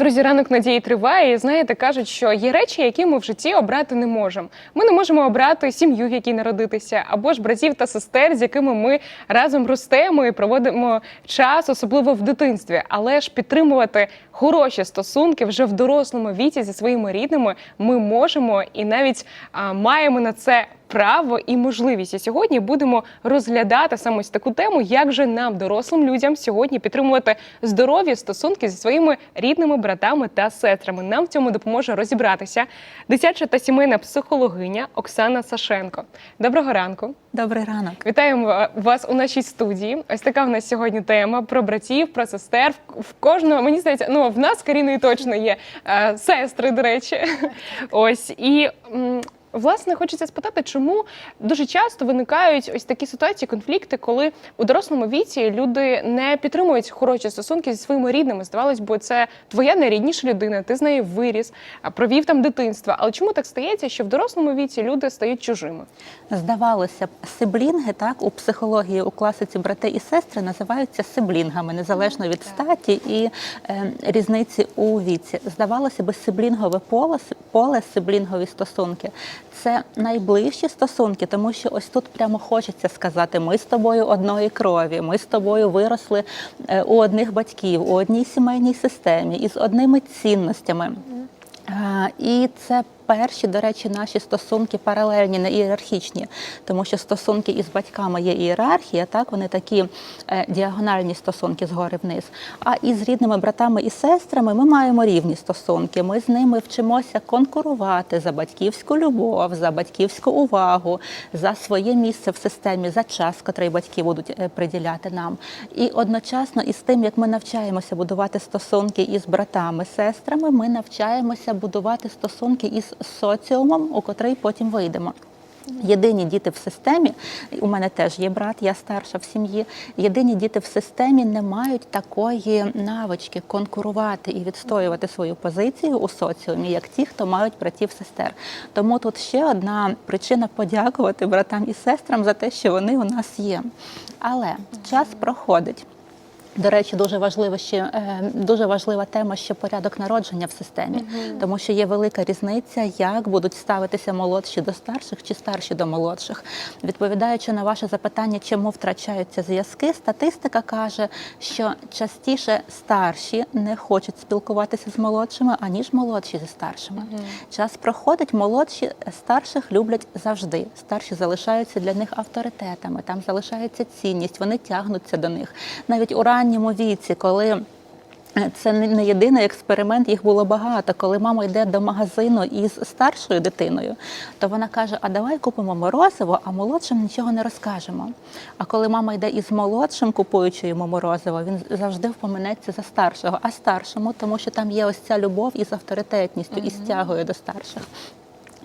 Друзі, ранок надії триває. І знаєте, кажуть, що є речі, які ми в житті обрати не можемо. Ми не можемо обрати сім'ю, в якій народитися, або ж братів та сестер, з якими ми разом ростемо і проводимо час, особливо в дитинстві. Але ж підтримувати хороші стосунки вже в дорослому віці зі своїми рідними ми можемо і навіть а, маємо на це. Право і можливість. І сьогодні будемо розглядати саме ось таку тему, як же нам, дорослим людям, сьогодні підтримувати здорові стосунки зі своїми рідними братами та сестрами. Нам в цьому допоможе розібратися дитяча та сімейна психологиня Оксана Сашенко. Доброго ранку. Добрий ранок. Вітаємо вас у нашій студії. Ось така в нас сьогодні тема про братів, про сестер. В кожного мені здається, ну в нас Каріною точно є е, сестри, до речі. Ось і. Власне, хочеться спитати, чому дуже часто виникають ось такі ситуації, конфлікти, коли у дорослому віці люди не підтримують хороші стосунки зі своїми рідними. Здавалось, бо це твоя найрідніша людина, ти з нею виріс, провів там дитинство. Але чому так стається, що в дорослому віці люди стають чужими? Здавалося б, сиблінги так у психології у класиці брати і сестри називаються сиблінгами незалежно від статі і е, різниці у віці. Здавалося б, сиблінгове поле, поле, сиблінгові стосунки це найближчі стосунки, тому що ось тут прямо хочеться сказати: ми з тобою одної крові, ми з тобою виросли е, у одних батьків, у одній сімейній системі із одними цінностями. І це перші, до речі, наші стосунки паралельні, не ієрархічні, тому що стосунки із батьками є ієрархія, так вони такі е, діагональні стосунки згори вниз. А із рідними братами і сестрами ми маємо рівні стосунки. Ми з ними вчимося конкурувати за батьківську любов, за батьківську увагу, за своє місце в системі, за час, котрий батьки будуть е, приділяти нам. І одночасно із тим, як ми навчаємося будувати стосунки із братами, сестрами, ми навчаємося будувати стосунки із соціумом, у котрий потім вийдемо. Єдині діти в системі, у мене теж є брат, я старша в сім'ї. Єдині діти в системі не мають такої навички конкурувати і відстоювати свою позицію у соціумі, як ті, хто мають братів сестер. Тому тут ще одна причина подякувати братам і сестрам за те, що вони у нас є. Але час проходить. До речі, дуже важлива ще е, дуже важлива тема ще порядок народження в системі, тому що є велика різниця, як будуть ставитися молодші до старших чи старші до молодших. Відповідаючи на ваше запитання, чому втрачаються зв'язки, статистика каже, що частіше старші не хочуть спілкуватися з молодшими, аніж молодші зі старшими. Час проходить, молодші старших люблять завжди. Старші залишаються для них авторитетами, там залишається цінність, вони тягнуться до них. Навіть у ранньому віці, коли е, це не єдиний експеримент, їх було багато. Коли мама йде до магазину із старшою дитиною, то вона каже: А давай купимо морозиво, а молодшим нічого не розкажемо. А коли мама йде із молодшим, купуючи йому морозиво, він завжди впоминеться за старшого, а старшому, тому що там є ось ця любов із авторитетністю, і стягою до старших.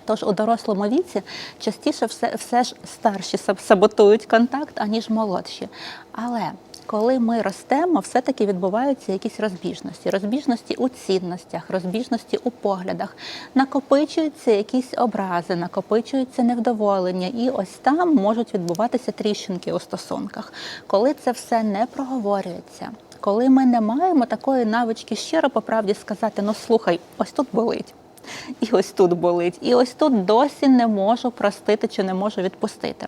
Тож у дорослому віці частіше все, все ж старші саботують контакт, аніж молодші. Але коли ми ростемо, все-таки відбуваються якісь розбіжності. Розбіжності у цінностях, розбіжності у поглядах. Накопичуються якісь образи, накопичуються невдоволення, і ось там можуть відбуватися тріщинки у стосунках. Коли це все не проговорюється, коли ми не маємо такої навички щиро по правді сказати: ну слухай, ось тут болить. І ось тут болить, і ось тут досі не можу простити чи не можу відпустити.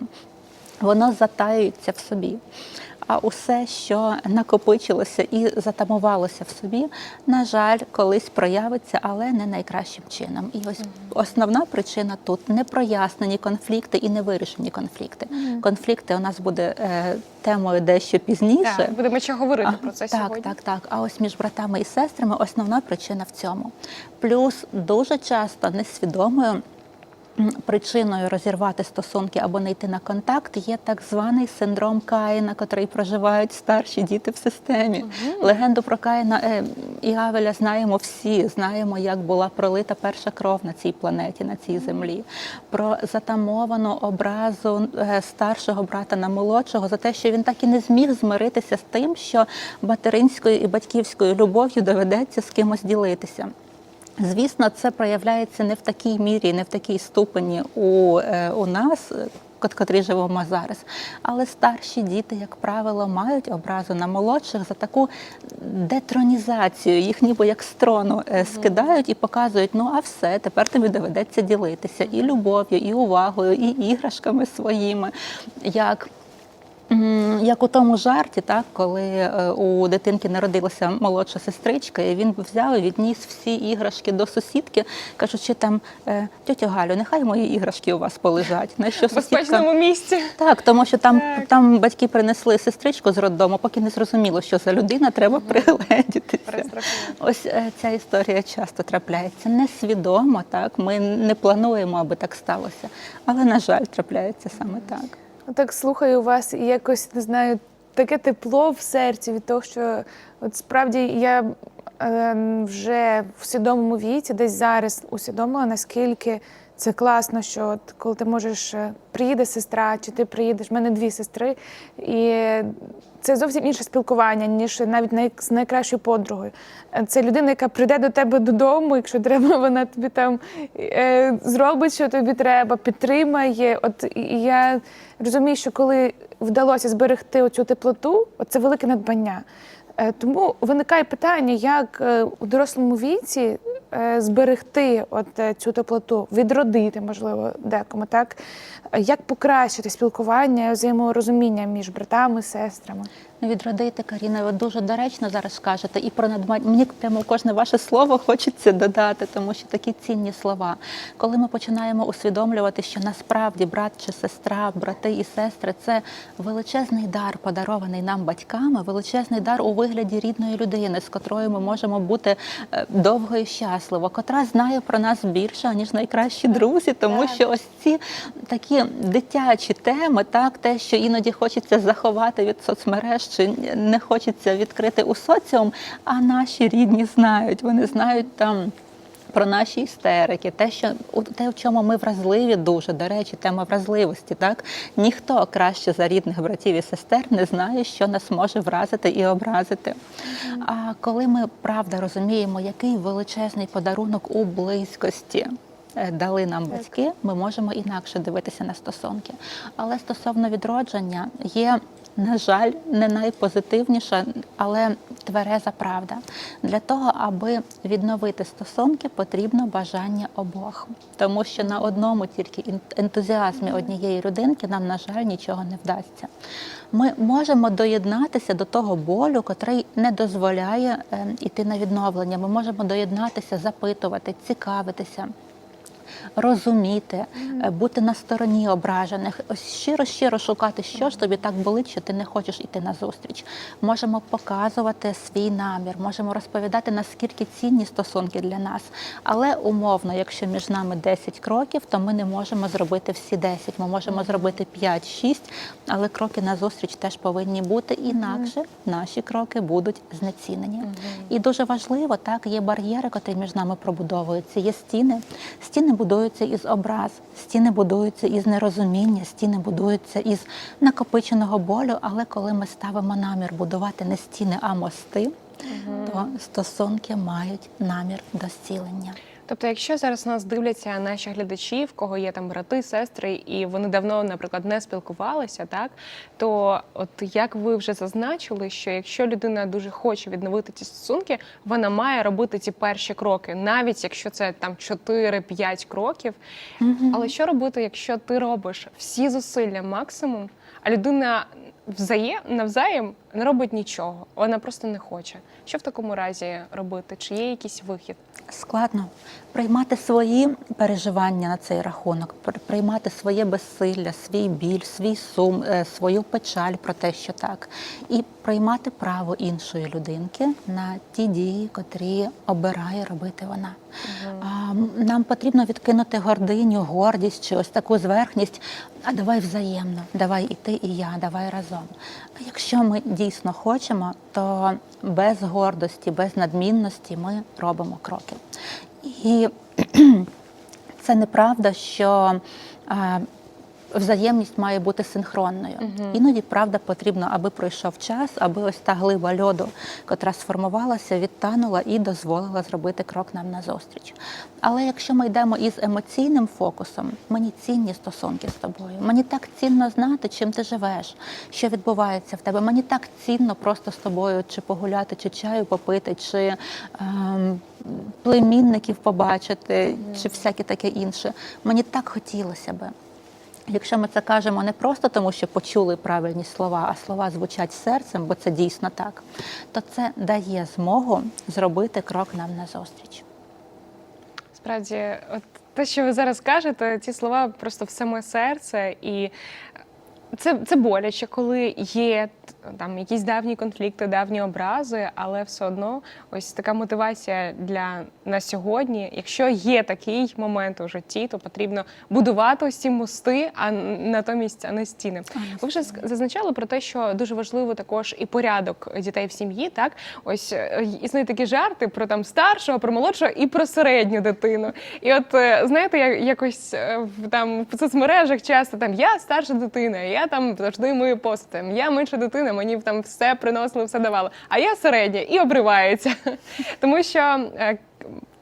Воно затаюється в собі. А усе, що накопичилося і затамувалося в собі, на жаль, колись проявиться, але не найкращим чином. І ось основна причина тут непрояснені конфлікти і невирішені конфлікти. Конфлікти у нас буде е, темою дещо пізніше. Так, будемо ще говорити А, про це так, сьогодні. Так, так. А ось між братами і сестрами основна причина в цьому. Плюс дуже часто несвідомою. Причиною розірвати стосунки або не йти на контакт є так званий синдром Каїна, котрий проживають старші діти в системі. Легенду про Каїна е, і Авеля знаємо всі. Знаємо, як була пролита перша кров на цій планеті, на цій землі. Про затамовану образу е, старшого брата на молодшого за те, що він так і не зміг змиритися з тим, що материнською і батьківською любов'ю доведеться з кимось ділитися. Звісно, це проявляється не в такій мірі, не в такій ступені у, е, у нас. кот- котрі живемо зараз. Але старші діти, як правило, мають образу на молодших за таку детронізацію. Їх ніби як з трону е, скидають і показують: ну а все, тепер тобі доведеться ділитися і любов'ю, і увагою, і іграшками своїми. Як Як у тому жарті, так, коли е, у дитинки народилася молодша сестричка, і він взяв і відніс всі іграшки до сусідки, кажучи там, е, тьотя Галю, нехай мої іграшки у вас полежать. На що В безпечному місці. так, тому що там, Так. там батьки принесли сестричку з роддому, поки не зрозуміло, що за людина, треба пригледітися. Перестрахувати. Ось е, ця історія часто трапляється несвідомо, так ми не плануємо, аби так сталося, але на жаль, трапляється саме так. Так слухаю вас і якось не знаю, таке тепло в серці від того, що от справді я е, вже в свідомому віці, десь зараз усвідомила, наскільки це класно, що от коли ти можеш е, приїде сестра, чи ти приїдеш, в мене дві сестри, і це зовсім інше спілкування, ніж навіть з найкращою подругою. Е, Це людина, яка прийде до тебе додому, якщо треба, вона тобі там е, зробить, що тобі треба, підтримає. От і я розумію, що коли вдалося зберегти оцю теплоту, це велике надбання. Е, Тому виникає питання, як е, у дорослому віці е, зберегти от цю теплоту, відродити, можливо, декому, так? Як покращити спілкування, взаєморозуміння між братами, сестрами? Ну, Відродити Каріна, ви дуже доречно зараз кажете, і про надбання. Мені прямо кожне ваше слово хочеться додати, тому що такі цінні слова. Коли ми починаємо усвідомлювати, що насправді брат чи сестра, брати і сестри це величезний дар, подарований нам батьками, величезний дар у вигляді рідної людини, з котрою ми можемо бути е, довго і щасливо, котра знає про нас більше, ніж найкращі друзі, тому Так. що ось ці такі дитячі теми, так те, що іноді хочеться заховати від соцмереж, чи не хочеться відкрити у соціум, а наші рідні знають. Вони знають там. Про наші істерики, те, що те, в чому ми вразливі дуже, до речі, тема вразливості, так ніхто краще за рідних братів і сестер не знає, що нас може вразити і образити. А коли ми правда розуміємо, який величезний подарунок у близькості е, дали нам батьки, ми можемо інакше дивитися на стосунки. Але стосовно відродження є. На жаль, не найпозитивніша, але твереза правда. Для того, аби відновити стосунки, потрібно бажання обох. Тому що на одному тільки ентузіазмі однієї людинки нам, на жаль, нічого не вдасться. Ми можемо доєднатися до того болю, котрий не дозволяє е, іти на відновлення. Ми можемо доєднатися, запитувати, цікавитися розуміти, е, бути на стороні ображених, ось щиро щиро шукати, що ж тобі так болить, що ти не хочеш іти на зустріч. Можемо показувати свій намір, можемо розповідати, наскільки цінні стосунки для нас. Але умовно, якщо між нами 10 кроків, то ми не можемо зробити всі 10. Ми можемо зробити 5-6, але кроки на зустріч теж повинні бути інакше. Наші кроки будуть знецінені. І дуже важливо, так є бар'єри, котрі між нами пробудовуються. Є стіни. Стіни будуються із образ, стіни будуються із нерозуміння, стіни будуються із накопиченого болю. Але коли ми ставимо намір будувати не стіни, а мости, то стосунки мають намір до зцілення. Тобто, якщо зараз нас дивляться наші глядачі, в кого є там брати, сестри, і вони давно, наприклад, не спілкувалися, так то от як ви вже зазначили, що якщо людина дуже хоче відновити ці стосунки, вона має робити ці перші кроки, навіть якщо це там 4-5 кроків. Але що робити, якщо ти робиш всі зусилля максимум, а людина взає навзаєм не робить нічого, вона просто не хоче. Що в такому разі робити? Чи є якийсь вихід? Складно приймати свої переживання на цей рахунок, приймати своє безсилля, свій біль, свій сум, е, свою печаль про те, що так, і приймати право іншої людинки на ті дії, котрі обирає робити вона. М, Нам потрібно відкинути гординю, гордість чи ось таку зверхність. А давай взаємно, давай і ти, і я, давай разом. А Якщо ми дійсно хочемо, то без гордості, без надмінності ми робимо кроки. І це неправда, що е, взаємність має бути синхронною. Іноді, правда, потрібно, аби пройшов час, аби ось та глиба льоду, котра сформувалася, відтанула і дозволила зробити крок нам назустріч. Але якщо ми йдемо із емоційним фокусом, мені цінні стосунки з тобою. Мені так цінно знати, чим ти живеш, що відбувається в тебе. Мені так цінно просто з тобою чи погуляти, чи чаю попити, чи ем, племінників побачити, чи всяке таке інше. Мені так хотілося би. Якщо ми це кажемо не просто тому, що почули правильні слова, а слова звучать серцем, бо це дійсно так, то це дає змогу зробити крок нам назустріч. Справді, от те, що ви зараз кажете, ці слова просто в саме серце, і це, це боляче, коли є там якісь давні конфлікти, давні образи, але все одно ось така мотивація для на сьогодні. Якщо є такий момент у житті, то потрібно будувати ось ці мости, а натомість а не стіни. Ви вже зазначали про те, що дуже важливо також і порядок дітей в сім'ї. Так, ось е, існують такі жарти про там старшого, про молодшого і про середню дитину. І от е, знаєте, я якось е, там в соцмережах часто там я старша дитина, я там завжди мию посуд, я менша дитина, мені там все приносили, все давали. А я середня і обривається. Тому що. е,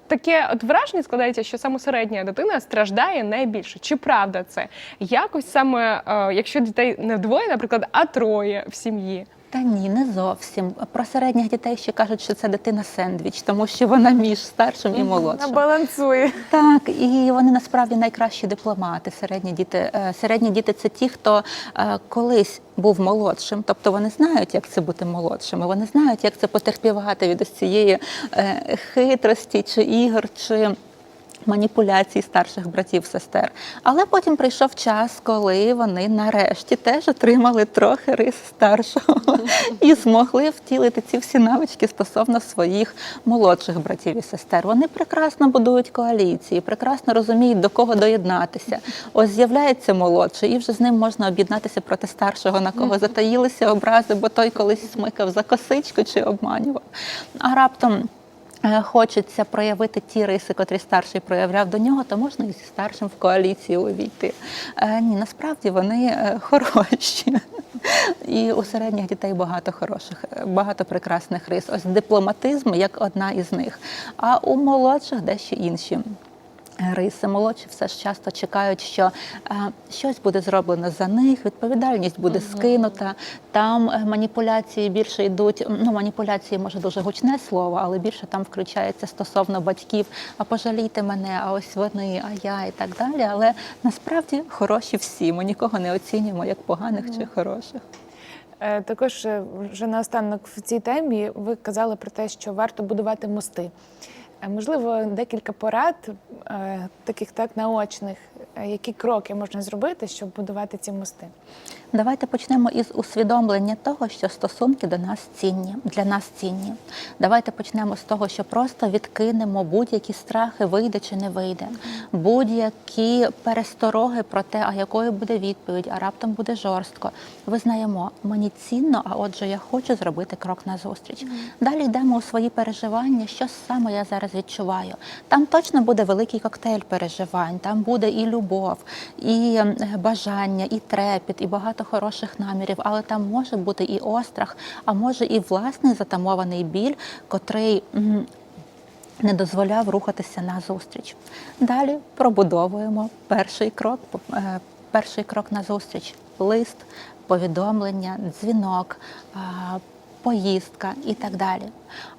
Таке от враження складається, що саме середня дитина страждає найбільше. Чи правда це? Якось саме, е, якщо дітей не двоє, наприклад, а троє в сім'ї. Та ні, не зовсім. Про середніх дітей ще кажуть, що це дитина сендвіч, тому що вона між старшим і молодшим. Балансує. Так, і вони насправді найкращі дипломати. Середні діти. Е, Середні діти це ті, хто е, колись був молодшим, тобто вони знають, як це бути молодшими. Вони знають, як це потерпівати від ось цієї е, хитрості чи ігор, чи маніпуляцій старших братів, сестер. Але потім прийшов час, коли вони нарешті теж отримали трохи рис старшого і змогли втілити ці всі навички стосовно своїх молодших братів і сестер. Вони прекрасно будують коаліції, прекрасно розуміють, до кого доєднатися. Ось з'являється молодший, і вже з ним можна об'єднатися проти старшого, на кого затаїлися образи, бо той колись смикав за косичку чи обманював. А раптом. Е, Хочеться проявити ті риси, котрі старший проявляв до нього, то можна і зі старшим в коаліцію увійти. Е, ні, насправді вони е, хороші. І у середніх дітей багато хороших, багато прекрасних рис. Ось дипломатизм як одна із них. А у молодших дещо інші. Риси молодші все ж часто чекають, що е, щось буде зроблено за них, відповідальність буде скинута. Там е, маніпуляції більше йдуть. Ну, маніпуляції може дуже гучне слово, але більше там включається стосовно батьків. А пожалійте мене, а ось вони, а я і так далі. Але насправді хороші всі. Ми нікого не оцінюємо як поганих чи хороших. Е, Також вже наостанок в цій темі ви казали про те, що варто будувати мости. Е, Можливо, декілька порад, е, таких так наочних, е, які кроки можна зробити, щоб будувати ці мости. Давайте почнемо із усвідомлення того, що стосунки до нас цінні, для нас цінні. Давайте почнемо з того, що просто відкинемо будь-які страхи, вийде чи не вийде, будь-які перестороги про те, а якою буде відповідь, а раптом буде жорстко. Визнаємо, мені цінно, а отже, я хочу зробити крок назустріч. Далі йдемо у свої переживання, що саме я зараз відчуваю. Там точно буде великий коктейль переживань, там буде і любов, і ем, бажання, і трепіт, і багато хороших намірів, але там може бути і острах, а може і власний затамований біль, котрий. не дозволяв рухатися назустріч. Далі пробудовуємо перший крок, е, перший крок назустріч лист, повідомлення, дзвінок, поїздка і так далі.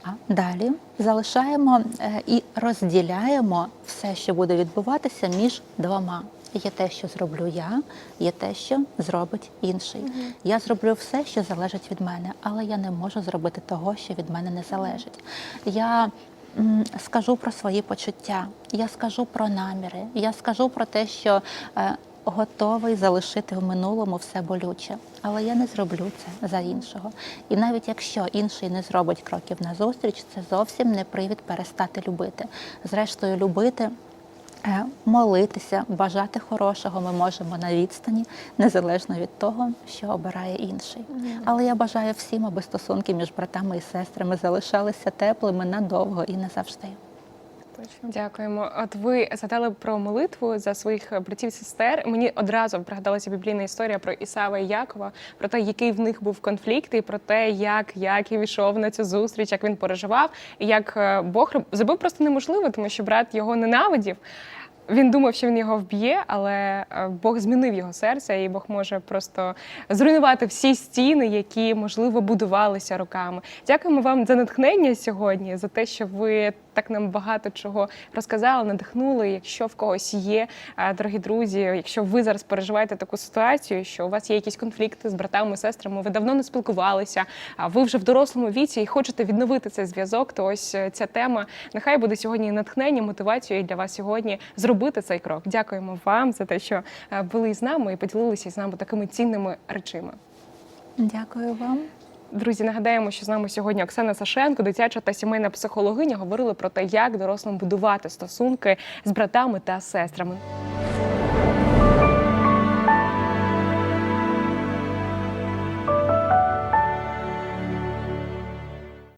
А далі залишаємо е, і розділяємо все, що буде відбуватися між двома. Є те, що зроблю я, є те, що зробить інший. Я зроблю все, що залежить від мене, але я не можу зробити того, що від мене не залежить. Я м, скажу про свої почуття, я скажу про наміри, я скажу про те, що е, готовий залишити в минулому все болюче, але я не зроблю це за іншого. І навіть якщо інший не зробить кроків назустріч, це зовсім не привід перестати любити. Зрештою, любити. Е, Молитися, бажати хорошого ми можемо на відстані, незалежно від того, що обирає інший. Але я бажаю всім, аби стосунки між братами і сестрами залишалися теплими надовго і назавжди. Точно. Дякуємо. От ви згадали про молитву за своїх братів і сестер. Мені одразу пригадалася біблійна історія про Ісава і Якова, про те, який в них був конфлікт, і про те, як Яків ішов на цю зустріч, як він переживав, і як е, Бог зробив просто неможливо, тому що брат його ненавидів. Він думав, що він його вб'є, але е, Бог змінив його серце, і Бог може просто зруйнувати всі стіни, які можливо будувалися роками. Дякуємо вам за натхнення сьогодні, за те, що ви так нам багато чого розказали, надихнули. Якщо в когось є, е, дорогі друзі, якщо ви зараз переживаєте таку ситуацію, що у вас є якісь конфлікти з братами, сестрами, ви давно не спілкувалися, а ви вже в дорослому віці і хочете відновити цей зв'язок, то ось е, ця тема нехай буде сьогодні натхнення, мотивацією для вас сьогодні зробити цей крок. Дякуємо вам за те, що е, були з нами і поділилися з нами такими цінними речами. Дякую вам. Друзі, нагадаємо, що з нами сьогодні Оксана Сашенко, дитяча та сімейна психологиня, говорили про те, як дорослим будувати стосунки з братами та сестрами.